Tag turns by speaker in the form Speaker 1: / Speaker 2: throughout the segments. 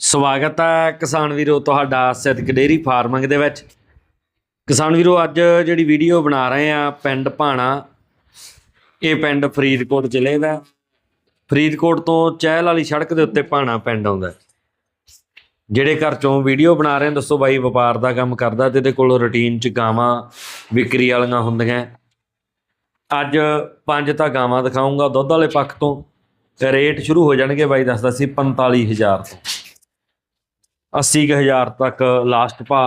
Speaker 1: ਸਵਾਗਤ ਹੈ ਕਿਸਾਨ ਵੀਰੋ ਤੁਹਾਡਾ ਸਿੱਧਕ ਡੇਰੀ ਫਾਰਮਿੰਗ ਦੇ ਵਿੱਚ। ਕਿਸਾਨ ਵੀਰੋ, ਅੱਜ ਜਿਹੜੀ ਵੀਡੀਓ ਬਣਾ ਰਹੇ ਆ ਪਿੰਡ ਭਾਣਾ, ਇਹ ਪਿੰਡ ਫਰੀਦਕੋਟ ਜ਼ਿਲ੍ਹੇ ਦਾ। ਫਰੀਦਕੋਟ ਤੋਂ ਚਹਿਲ ਵਾਲੀ ਸੜਕ ਦੇ ਉੱਤੇ ਭਾਣਾ ਪਿੰਡ ਆਉਂਦਾ। ਜਿਹੜੇ ਘਰ ਚੋਂ ਵੀਡੀਓ ਬਣਾ ਰਹੇ ਦੱਸੋ ਬਾਈ, ਵਪਾਰ ਦਾ ਕੰਮ ਕਰਦਾ ਤੇ ਇਹਦੇ ਕੋਲ ਰੁਟੀਨ ਚ ਗਾਵਾਂ ਵਿਕਰੀ ਵਾਲੀਆਂ ਹੁੰਦੀਆਂ। ਅੱਜ ਪੰਜ ਤਾਂ ਗਾਵਾਂ ਦਿਖਾਉਂਗਾ ਦੁੱਧ ਵਾਲੇ ਪੱਖ ਤੋਂ। ਤੇ ਰੇਟ ਸ਼ੁਰੂ ਹੋ ਜਾਣਗੇ ਬਾਈ, ਦੱਸਦਾ ਸੀ 45000 ਤੋਂ। 80000 ਤੱਕ ਲਾਸਟ ਭਾ।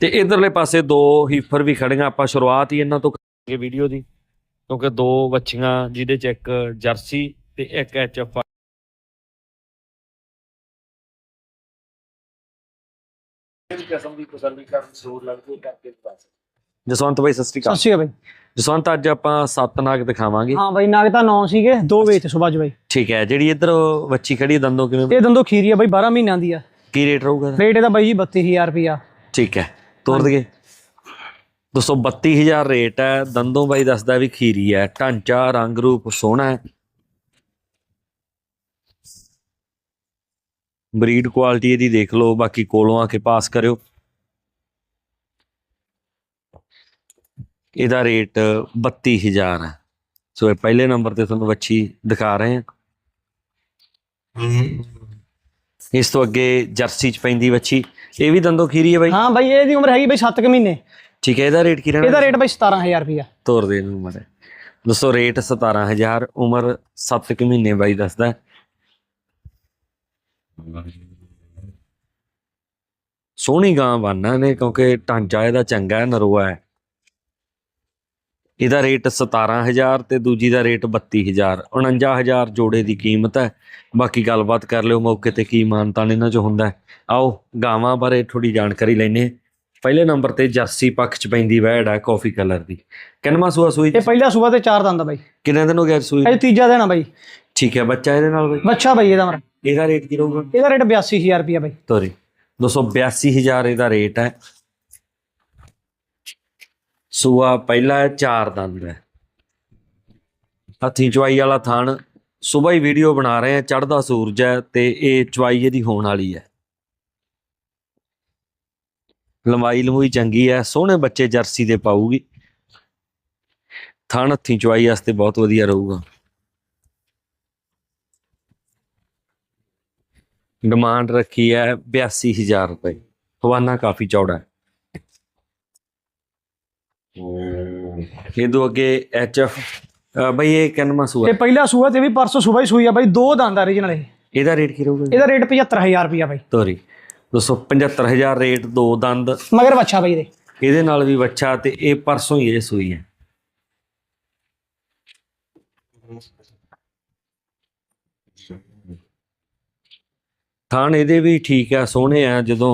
Speaker 1: ਤੇ ਇਧਰਲੇ ਪਾਸੇ ਦੋ ਹੀਫਰ ਵੀ ਖੜੀਆਂ ਆਪਾਂ ਸ਼ੁਰੂਆਤ ਹੀ ਇਹਨਾਂ ਤੋਂ ਕਰਾਂਗੇ ਵੀਡੀਓ ਦੀ। ਕਿਉਂਕਿ ਦੋ ਬੱਚੀਆਂ ਜਿਹਦੇ ਚ ਇੱਕ ਜਰਸੀ ਤੇ ਇੱਕ ਐਚਐਫ ਕਿਸਮ ਦੀ ਤਸੱਲੀ ਕਰਨ ਜ਼ਰੂਰ ਲੱਗਦੀ ਕਰਕੇ ਦੱਸ ਜਸਵੰਤ ਬਾਈ ਸਤਿ ਸ਼੍ਰੀ
Speaker 2: ਸਤਿ
Speaker 1: ਅਕਾਲ
Speaker 2: ਸ਼੍ਰੀ ਅਕਾਲ ਬਾਈ।
Speaker 1: ਜਸਵੰਤ ਅੱਜ ਆਪਾਂ ਸੱਤ ਨਾਗ ਦਿਖਾਵਾਂਗੇ।
Speaker 2: ਹਾਂ ਬਾਈ ਨਾਗ ਤਾਂ 9 ਸੀਗੇ ਦੋ ਵੇਚ ਸੁਬਾਹ ਚ ਬਾਈ।
Speaker 1: ਠੀਕ ਹੈ ਜਿਹੜੀ ਇਧਰ ਬੱਚੀ ਖੜੀ ਹੈ, ਦੰਦੋਂ ਕਿਵੇਂ?
Speaker 2: ਇਹ ਦੰਦੋ ਖੀਰੀ ਆ ਬਾਈ 12 ਮਹੀਨਿਆਂ ਦੀ ਆ
Speaker 1: ਕੀ ਰੇਟ ਰਹੂਗਾ ਇਹਦਾ?
Speaker 2: ਰੇਟ ਇਹਦਾ ਬਾਈ ਜੀ 32000 ਰੁਪਿਆ
Speaker 1: ਠੀਕ ਹੈ ਤੋਰ ਦਈਏ। ਦੋਸਤੋ 32000 ਰੇਟ ਹੈ ਦੰਦੋਂ ਬਾਈ ਦੱਸਦਾ ਵੀ ਖੀਰੀ ਹੈ ਢਾਂਚਾ ਰੰਗ ਰੂਪ ਸੋਹਣਾ ਹੈ। ਬਰੀਡ ਕੁਆਲਿਟੀ ਇਹਦੀ ਦੇਖ ਲਓ ਬਾਕੀ ਕੋਲੋਂ ਆ ਕੇ ਪਾਸ ਕਰਿਓ। ਇਹਦਾ ਰੇਟ 32000 ਹੈ। ਸੋ ਇਹ ਪਹਿਲੇ ਨੰਬਰ ਤੇ ਤੁਹਾਨੂੰ ਵੱਛੀ ਦਿਖਾ ਰਹੇ ਹਾਂ। ਇਸ ਤੋਂ ਅੱਗੇ ਜਰਸੀ ਚ ਪੈਂਦੀ ਵੱਛੀ। ਇਹ ਵੀ ਦੰਦੋਂ ਖੀਰੀ ਹੈ ਬਾਈ?
Speaker 2: ਹਾਂ ਬਾਈ ਇਹਦੀ ਉਮਰ ਹੈਗੀ ਬਾਈ 7 ਮਹੀਨੇ।
Speaker 1: ਠੀਕ ਹੈ ਇਹਦਾ ਰੇਟ ਕੀ ਰਹਿਣਾ?
Speaker 2: ਇਹਦਾ ਰੇਟ ਬਾਈ 17000 ਰੁਪਿਆ
Speaker 1: ਤੋਰ ਦੇ ਨੂੰ ਮਰੇ ਦੋਸਤੋ ਰੇਟ 17000 ਉਮਰ 7 ਕੁ ਮਹੀਨੇ ਬਾਈ ਦੱਸਦਾ। ਸੋਹਣੀ ਗਾਂ ਬਣਨਾ ਨੇ ਕਿਉਂਕਿ ਢਾਂਚਾ ਇਹਦਾ ਚੰਗਾ ਹੈ ਨਰੋਆ ਹੈ। ਇਹਦਾ ਰੇਟ 17000 ਤੇ ਦੂਜੀ ਦਾ ਰੇਟ 32000 49000 ਜੋੜੇ ਦੀ ਕੀਮਤ ਹੈ। ਬਾਕੀ ਗੱਲਬਾਤ ਕਰ ਲਿਓ ਮੌਕੇ ਤੇ ਕੀ ਮਾਨਤਾਨ ਇਹਨਾਂ ਚ ਹੁੰਦਾ। ਆਓ ਗਾਵਾਂ ਬਾਰੇ ਥੋੜੀ ਜਾਣਕਾਰੀ ਲੈਣੇ। ਪਹਿਲੇ ਨੰਬਰ ਤੇ ਜਰਸੀ ਪੱਖ ਚ ਪੈਂਦੀ ਵੈੜ ਹੈ ਕਾਫੀ ਕਲਰ ਦੀ। ਕਿੰਨਵਾਂ ਸੂਆ ਸੂਈ
Speaker 2: ਇਹ ਪਹਿਲਾ ਸੂਬਾ ਤੇ ਚਾਰ ਦੰਦ ਆ ਬਾਈ।
Speaker 1: ਕਿੰਨੇ ਦਿਨ ਹੋ ਗਏ ਸੂਈ
Speaker 2: ਇਹ ਤੀਜਾ ਦਿਨ ਆ ਬਾਈ।
Speaker 1: ਠੀਕ ਹੈ ਬੱਚਾ ਇਹਦੇ ਨਾਲ ਬਈ?
Speaker 2: ਬੱਚਾ ਬਾਈ ਇਹਦਾ ਮਰ।
Speaker 1: ਇਹਦਾ ਰੇਟ ਕੀ ਰਹੂਗਾ?
Speaker 2: ਇਹਦਾ ਰੇਟ 82000 ਰੁਪਿਆ ਬਾਈ।
Speaker 1: ਤੋਰੀ 282000 ਇਹਦਾ ਰੇਟ ਹੈ। ਸੂਆ ਪਹਿਲਾ ਹੈ, ਚਾਰ ਦੰਦ ਹੈ। ਹੱਥੀਂ ਚਵਾਈ ਵਾਲਾ ਥਣ ਸਵੇਰ ਹੀ ਵੀਡੀਓ ਬਣਾ ਰਹੇ ਆ ਚੜਦਾ ਸੂਰਜ ਹੈ ਤੇ ਇਹ ਚਵਾਈ ਇਹਦੀ ਹੋਣ ਵਾਲੀ ਹੈ। ਲੰਬਾਈ ਲੰਬੂਈ ਚੰਗੀ ਹੈ, ਸੋਹਣੇ ਬੱਚੇ ਜਰਸੀ ਦੇ ਪਾਊਗੀ। ਥਣ ਹੱਥੀਂ ਚਵਾਈ ਵਾਸਤੇ ਬਹੁਤ ਵਧੀਆ ਰਹੂਗਾ। ਡਿਮਾਂਡ ਰੱਖੀ ਹੈ 82000 ਰੁਪਏ। ਹਵਾਨਾ ਕਾਫੀ ਚੌੜਾ ਹੈ। ਇਹ ਦੋ ਅੱਗੇ ਐਚਐਫ ਬਈ ਇਹ ਕਿੰਨਵਾਂ ਸੂਆ?
Speaker 2: ਇਹ ਪਹਿਲਾ ਸੂਆ ਤੇ ਵੀ ਪਰਸੋਂ ਸੂਬਾ ਹੀ ਸੂਈ ਆ ਬਾਈ ਦੋ ਦੰਦ ਆ ਰੀਜਨਲ ਇਹ
Speaker 1: ਇਹਦਾ ਰੇਟ ਕੀ ਰਹੂਗਾ
Speaker 2: ਇਹਦਾ ਰੇਟ 75000 ਰੁਪਿਆ ਬਾਈ।
Speaker 1: ਤੋਰੀ। 275000 ਰੇਟ ਦੋ ਦੰਦ।
Speaker 2: ਮਗਰ ਬੱਚਾ ਬਾਈ ਦੇ
Speaker 1: ਇਹਦੇ ਨਾਲ ਵੀ ਬੱਚਾ ਤੇ ਇਹ ਪਰਸੋਂ ਹੀ ਇਹ ਸੂਈ ਹੈ। ਥਣ ਇਹਦੇ ਵੀ ਠੀਕ ਆ ਸੋਹਣੇ ਆ। ਜਦੋਂ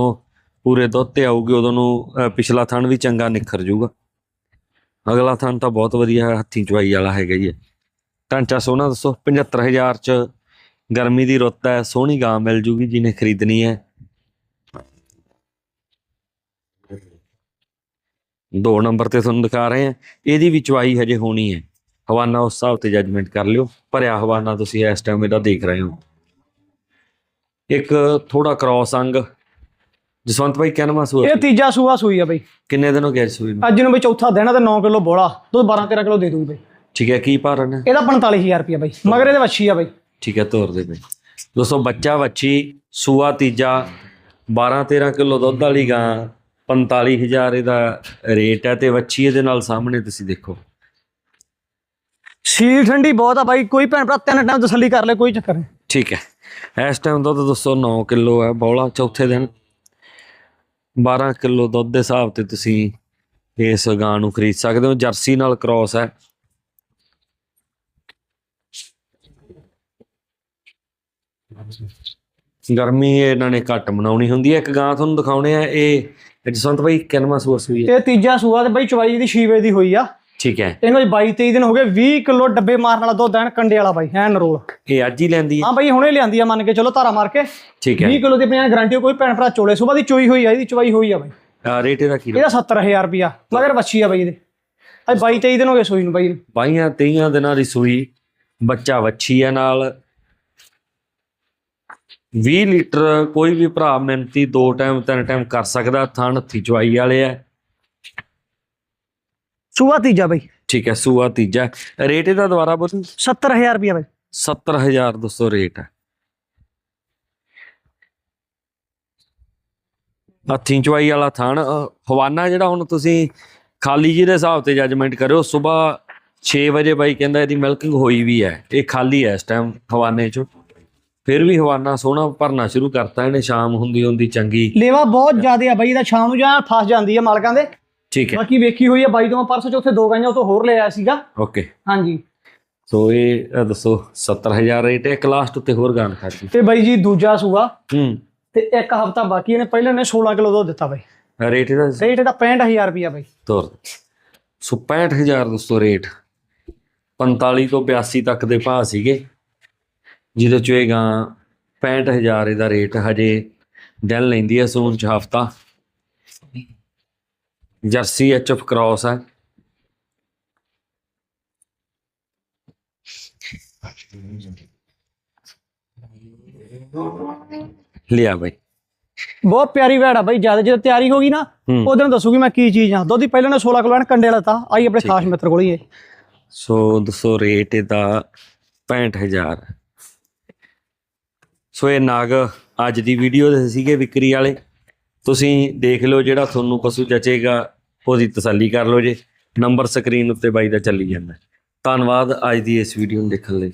Speaker 1: ਪੂਰੇ ਦੁੱਧ ਤੇ ਆਊਗੇ ਉਦੋਂ ਨੂੰ ਪਿਛਲਾ ਥਣ ਵੀ ਚੰਗਾ ਨਿਖਰ ਜਾਊਗਾ। ਅਗਲਾ ਥਣ ਤਾਂ ਬਹੁਤ ਵਧੀਆ ਹੈ, ਹੱਥੀਂ ਚਵਾਈ ਵਾਲਾ ਹੈਗਾ ਜੀ ਢਾਂਚਾ ਸੋਹਣਾ ਦੱਸੋ 75000 ਚ ਗਰਮੀ ਦੀ ਰੁੱਤ ਹੈ ਸੋਹਣੀ ਗਾਂ ਮਿਲ ਜੂਗੀ ਜਿਹਨੇ ਖਰੀਦਣੀ ਹੈ। ਦੋ ਨੰਬਰ ਤੇ ਤੁਹਾਨੂੰ ਦਿਖਾ ਰਹੇ ਹਾਂ ਇਹਦੀ ਵੀ ਚਵਾਈ ਹਜੇ ਹੋਣੀ ਹੈ। ਹਵਾਨਾ ਉਸ ਹਿਸਾਬ ਤੇ ਜੱਜਮੈਂਟ ਕਰ ਲਿਓ ਭਰਿਆ ਹਵਾਨਾ ਤੁਸੀਂ ਇਸ ਟਾਈਮ ਇਹਦਾ ਦੇਖ ਰਹੇ ਹੋ। ਇੱਕ ਥੋੜਾ ਕ੍ਰਾਸ ਅੰਗ ਜਸਵੰਤ ਭਾਈ ਕਿੰਨਵਾਂ ਸੂਆ
Speaker 2: ਇਹ ਤੀਜਾ ਸੂਆ ਸੂਈ ਆ ਬਾਈ।
Speaker 1: ਕਿੰਨੇ ਦਿਨ ਹੋ ਗਏ ਸੂਈ ਨੂੰ?
Speaker 2: ਅੱਜ ਨੂੰ ਬਾਈ ਚੌਥਾ ਦਿਨ ਆ ਤੇ 9 ਕਿਲੋ ਬੋਲਾ। ਦੁੱਧ 12 13 ਕਿਲੋ ਦੇ ਦੂਗੀ ਬਾਈ।
Speaker 1: ਠੀਕ ਹੈ ਕੀ ਭਾਰਨ ਹੈ
Speaker 2: ਇਹਦਾ 45000 ਰੁਪਿਆ ਬਾਈ। ਮਗਰ ਇਹਦੇ ਵੱਛੀ ਆ ਬਾਈ।
Speaker 1: ਠੀਕ ਹੈ ਤੋਰ ਦੇ ਬਈ। ਦੋਸਤੋ ਬੱਚਾ ਵੱਛੀ ਸੂਆ ਤੀਜਾ 12 13 ਕਿਲੋ ਦੁੱਧ ਵਾਲੀ ਗਾਂ 45000 ਇਹਦਾ ਰੇਟ ਹੈ ਤੇ ਵੱਛੀ ਇਹਦੇ ਨਾਲ ਸਾਹਮਣੇ ਤੁਸੀਂ ਦੇਖੋ।
Speaker 2: ਸੀਲ ਠੰਡੀ ਬਹੁਤ ਆ ਬਾਈ। ਕੋਈ ਭੈਣ ਭਰਾ ਤਿੰਨ ਟਾਈਮ ਤਸੱਲੀ ਕਰ ਲੈ ਕੋਈ ਚੱਕਰ ਨਹੀਂ
Speaker 1: ਠੀਕ ਹੈ। ਇਸ ਟਾਈਮ ਦੁੱਧ ਦੋਸਤੋ 9 ਕਿਲੋ ਹੈ ਬੌਲਾ ਚੌਥੇ ਦਿਨ। 12 ਕਿਲੋ ਦੁੱਧ ਦੇ ਹਿਸਾਬ ਤੇ ਤੁਸੀਂ ਇਸ ਗਾਂ ਨੂੰ ਖਰੀਦ ਸਕਦੇ ਹੋ। ਜਰਸੀ ਨਾਲ ਕ੍ਰਾਸ ਹੈ। ਗਰਮੀ ਇਹਨਾਂ ਨੇ ਘੱਟ ਮਨਾਉਣੀ ਹੁੰਦੀ ਹੈ। ਇੱਕ ਗਾਂ ਤੁਹਾਨੂੰ ਦਿਖਾਉਣੇ ਆ, ਇਹ ਜਸਵੰਤ ਭਾਈ ਕਿੰਨਵਾਂ ਸੂਆ ਸੂਈ ਹੈ?
Speaker 2: ਇਹ ਤੀਜਾ ਸੂਆ ਤੇ ਬਾਈ ਚਵਾਈ ਦੀ 6 ਵਜੇ ਦੀ ਹੋਈ ਆ।
Speaker 1: ਠੀਕ ਹੈ।
Speaker 2: ਇਹਨੂੰ ਅੱਜ 22 23 ਦਿਨ ਹੋ ਗਏ 20 ਕਿਲੋ ਡੱਬੇ ਮਾਰਨ ਵਾਲਾ ਦੁੱਧ ਐਨ ਕੰਡੇ ਵਾਲਾ ਬਾਈ ਐਨ ਰੋਲ
Speaker 1: ਇਹ ਅੱਜ ਹੀ ਲੈਂਦੀ ਹੈ।
Speaker 2: ਹਾਂ ਬਾਈ ਹੁਣੇ ਲਿਆਂਦੀ ਆ ਮੰਨ ਕੇ ਚਲੋ ਧਾਰਾ ਮਾਰ ਕੇ।
Speaker 1: ਠੀਕ ਹੈ।
Speaker 2: 20 ਕਿਲੋ ਦੀ ਆਪਣੀ ਗਾਰੰਟੀ ਕੋਈ ਭੈਣ ਭਰਾ ਚੋਲੇ ਸੁਬਾਹ ਦੀ ਚੋਈ ਹੋਈ ਆ ਇਹਦੀ ਚਵਾਈ ਹੋਈ ਆ ਬਾਈ।
Speaker 1: ਰੇਟ ਇਹਦਾ ਕੀ
Speaker 2: ਇਹਦਾ 70000 ਰੁਪਿਆ ਮਗਰ ਬੱਚੀ ਆ ਬਾਈ ਇਹਦੇ। ਅੱਜ 22 23 ਦਿਨ ਹੋ ਗਏ ਸੂਈ ਨੂੰ ਬਾਈ ਨੂੰ।
Speaker 1: ਬਾਈਆਂ ਤੇਈਆਂ ਦਿਨਾਂ ਦੀ ਸੂਈ ਬੱਚਾ ਵੱਛੀ ਹੈ ਨਾਲ। 20 ਲੀਟਰ ਕੋਈ ਵੀ ਭਰਾ ਮਿਹਨਤੀ ਦੋ ਟਾਈਮ ਤਿੰਨ ਟਾਈਮ ਕਰ ਸਕਦਾ ਥਣ ਹੱਥੀ ਚਵਾਈ ਵਾਲੇ ਆ।
Speaker 2: ਸੂਆ ਤੀਜਾ ਬਾਈ।
Speaker 1: ਠੀਕ ਹੈ ਸੂਆ ਤੀਜਾ। ਰੇਟ ਇਹਦਾ ਦੁਬਾਰਾ ਬੋਲ।
Speaker 2: 70000 ਰੁਪਿਆ ਬਾਈ।
Speaker 1: 70000 ਦੋਸਤੋ ਰੇਟ ਹੈ। ਹੱਥੀਂ ਚਵਾਈ ਵਾਲਾ ਥਣ। ਹਵਾਨਾ ਜਿਹੜਾ ਹੁਣ ਤੁਸੀਂ ਖਾਲੀ ਜੀ ਦੇ ਹਿਸਾਬ ਤੇ ਜੱਜਮੈਂਟ ਕਰਿਓ ਸਵੇਰ 6 ਵਜੇ ਬਾਈ ਕਹਿੰਦਾ ਇਹਦੀ ਮਿਲਕਿੰਗ ਹੋਈ ਵੀ ਹੈ। ਇਹ ਖਾਲੀ ਹੈ ਇਸ ਟਾਈਮ ਹਵਾਨੇ ਚ। ਫਿਰ ਵੀ ਹਵਾਨਾ ਸੋਹਣਾ ਭਰਨਾ ਸ਼ੁਰੂ ਕਰਤਾ ਇਹਨੇ ਸ਼ਾਮ ਹੁੰਦੀ ਹੁੰਦੀ ਚੰਗੀ।
Speaker 2: ਲੇਵਾ ਬਹੁਤ ਜ਼ਿਆਦਾ ਆ ਬਾਈ ਇਹਦਾ ਸ਼ਾਮ ਨੂੰ ਜਾਂ ਫਸ ਜਾਂਦੀ ਆ ਮਾਲਕਾਂ ਦੇ।
Speaker 1: ਠੀਕ ਹੈ।
Speaker 2: ਬਾਕੀ ਵੇਖੀ ਹੋਈ ਆ ਬਾਈ ਤੋਂ ਮੈਂ ਪਰਸੋਂ ਚ ਉੱਥੇ ਦੋ ਗਾਈਆਂ ਉਹ ਤੋਂ ਹੋਰ ਲੈ ਆਇਆ ਸੀਗਾ।
Speaker 1: ਓਕੇ।
Speaker 2: ਹਾਂਜੀ।
Speaker 1: ਸੋ ਇਹ ਅ, ਦੱਸੋ 70000 ਰੇਟ ਹੈ ਇੱਕ ਲਾਸਟ ਉੱਤੇ ਹੋਰ ਗਾਣ ਖਾਤੀ
Speaker 2: ਤੇ ਬਾਈ ਜੀ ਦੂਜਾ ਸੂਆ।
Speaker 1: ਹੂੰ।
Speaker 2: ਤੇ ਇੱਕ ਹਫਤਾ ਬਾਕੀ ਇਹਨੇ ਪਹਿਲੇ ਨੇ 16 ਕਿਲੋ ਦੁੱਧ ਦਿੱਤਾ ਬਾਈ।
Speaker 1: ਰੇਟ ਇਹਦਾ
Speaker 2: ਰੇਟ ਇਹਦਾ 65000 ਰੁਪਿਆ ਬਾਈ।
Speaker 1: ਤੋਰ ਸੋ 65000 ਦੋਸਤੋ ਰੇਟ 45 ਤੋਂ 82 ਤੱਕ ਦੇ ਭਾਅ ਸੀਗੇ। ਜਿਹਦੇ ਚੋਂ ਇਹ ਗਾਂ 65000 ਇਹਦਾ ਰੇਟ ਹਜੇ ਦਿਨ ਲੈਂਦੀ ਹੈ ਸੂਨ ਚ ਹਫਤਾ। ਜਰਸੀ ਐਚਐਫ ਕ੍ਰਾਸ ਹੈ। ਲਿਆ ਬਾਈ।
Speaker 2: ਬਹੁਤ ਪਿਆਰੀ ਵੈੜ ਆ ਬਾਈ ਜ਼ਿਆਦਾ ਜਦੋਂ ਤਿਆਰੀ ਹੋ ਗਈ ਨਾ
Speaker 1: ਹੂੰ।
Speaker 2: ਉਦੋਂ ਦੱਸੂਗੀ ਮੈਂ ਕੀ ਚੀਜ਼ ਆ। ਦੁੱਧ ਪਹਿਲਾਂ ਨੇ 16 ਕਿਲੋ ਐਨ ਕੰਡੇ ਵਾਲਾ ਤਾ ਆਈ ਆਪਣੇ ਖਾਸ ਮਿੱਤਰ ਕੋਲ ਹੀ ਇਹ
Speaker 1: ਸੋ ਦੱਸੋ ਰੇਟ ਇਹਦਾ 65000 ਸੋ ਇਹ ਨਾਗ ਅੱਜ ਦੀ ਵੀਡੀਓ ਦੇ ਸੀਗੇ ਵਿਕਰੀ ਵਾਲੇ। ਤੁਸੀਂ ਦੇਖ ਲਓ ਜਿਹੜਾ ਤੁਹਾਨੂੰ ਪਸ਼ੂ ਜਚੇਗਾ, ਉਹਦੀ ਤਸੱਲੀ ਕਰ ਲਓ ਜੇ। ਨੰਬਰ ਸਕਰੀਨ ਉੱਤੇ ਬਾਈ ਦਾ ਚੱਲੀ ਜਾਂਦਾ। ਧੰਨਵਾਦ ਅੱਜ ਦੀ ਇਸ ਵੀਡੀਓ ਨੂੰ ਦੇਖਣ ਲਈ।